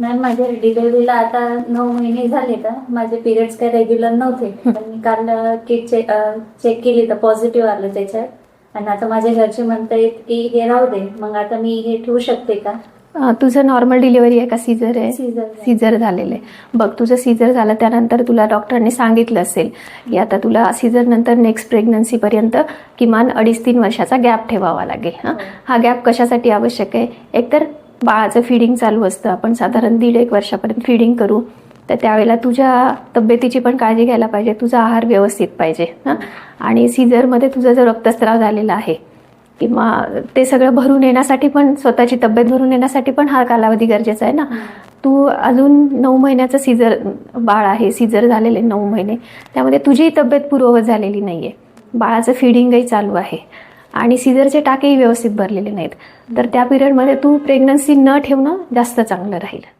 Ma'am माझ्या डिलिव्हरीला आता नऊ महिने झाले का? माझे पिरियड्स काही रेग्युलर नव्हते. पण मी काल किट चेक चेक केली तर पॉझिटिव्ह आलं त्याच्यात. आणि आता माझ्या घरचे म्हणतायत की हे राहू दे मग आता मी हे ठेवू शकते का? अं, तुझं नॉर्मल डिलिव्हरी आहे का? सीझर आहे? Caesar. सीझर झालेलं आहे. बघ तुझं सीझर झालं त्यानंतर तुला डॉक्टरने सांगितलं असेल की आता तुला सीझर नंतर नेक्स्ट प्रेग्नन्सीपर्यंत किमान अडीच तीन वर्षाचा गॅप ठेवावा लागेल हां? हा. गॅप कशासाठी आवश्यक आहे? एकतर बाळाचं फिडिंग चालू असतं. आपण साधारण दीड एक वर्षापर्यंत फिडिंग करू. तर त्यावेळेला तुझ्या तब्येतीची पण काळजी घ्यायला पाहिजे. तुझा आहार व्यवस्थित पाहिजे हां. आणि सीझरमध्ये तुझा जो रक्तस्राव झालेला आहे किंवा ते सगळं भरून येण्यासाठी पण स्वतःची तब्येत भरून येण्यासाठी पण हा कालावधी गरजेचा आहे ना. तू अजून नऊ महिन्याचं सीझर बाळ आहे सीझर झालेले नऊ महिने. त्यामध्ये तुझीही तब्येत पूर्ववत झालेली नाही आहे बाळाचं फिडिंगही चालू आहे. आणि सीझरचे टाकेही व्यवस्थित भरलेले नाहीत. तर त्या पिरियडमध्ये तू प्रेग्नन्सी न ठेवणं जास्त चांगलं राहील.